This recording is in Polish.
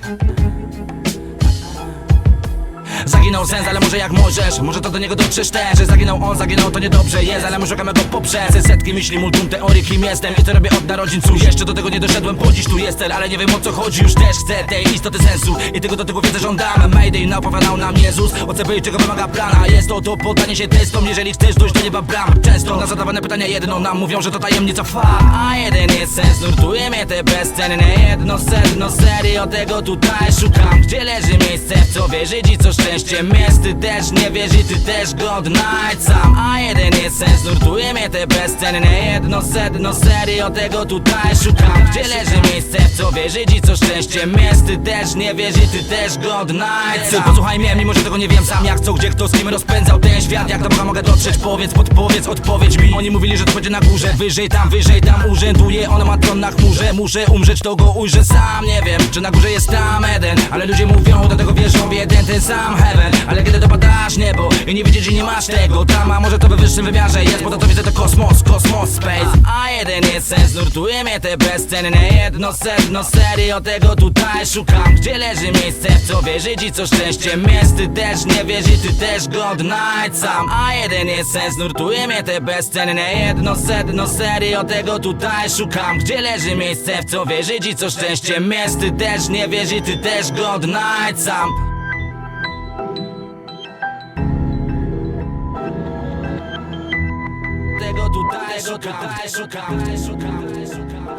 Thank you. Zaginął sens, ale może jak możesz? Może to do niego dotrzesz też? Zaginął on, zaginął to niedobrze jest Ale my szukamy go poprzez Setki myśli, multum teorii, kim jestem I to robię od narodzin, cóż Jeszcze do tego nie doszedłem, po dziś tu jestem Ale nie wiem o co chodzi, już też chcę tej istoty sensu I tego do tego wiedzę żądam. Mayday, napowiadał nam Jezus O co by czego wymaga plana Jest to to poddanie się testom Jeżeli chcesz dojść do nieba bram. Często na zadawane pytania jedno Nam mówią, że to tajemnica fa. A jeden jest sens, nurtuje mnie te bezcenne Jedno sedno serio tego tutaj szukam. Gdzie leży miejsce, w co wierzyć i co szczęściem jest Ty też nie wierzysz, ty też go sam. A jeden jest sens, nurtuje mnie te bezcenne. Jedno sedno serio tego tutaj szukam. Gdzie leży miejsce, w co wierzyć i co szczęściem jest Ty też nie wierzysz, ty też go sam. Posłuchaj mnie, mimo że tego nie wiem sam Jak co, gdzie, kto, z kim rozpędzał ten świat. Jak do Boga mogę dotrzeć, powiedz, podpowiedz, odpowiedź mi. Oni mówili, że to będzie na górze, wyżej tam, wyżej tam Urzęduje, on ma tron na chmurze. Muszę umrzeć, to go ujrzę sam. Nie wiem, czy na górze jest tam Eden Ale ludzie mówią, do tego wierzą w jeden ten sam heaven Ale kiedy dopadasz niebo i nie wiedzieć, że nie masz tego Tam, a może to we wyższym wymiarze jest Bo to, to widzę to kosmos, kosmos, space. A jeden jest sens, nurtuje mnie te bezcenne Jedno sedno serio, tego tutaj szukam. Gdzie leży miejsce, w co wierzyć i co szczęściem jest Ty też nie wierzysz, ty też go sam. A jeden jest sens, nurtuje mnie te bezcenne Jedno sedno serio, tego tutaj szukam. Gdzie leży miejsce, w co wierzyć i co szczęściem jest Ty też nie wierzysz, ty też go Tego tutaj szukam, szukam, szukam, szukam.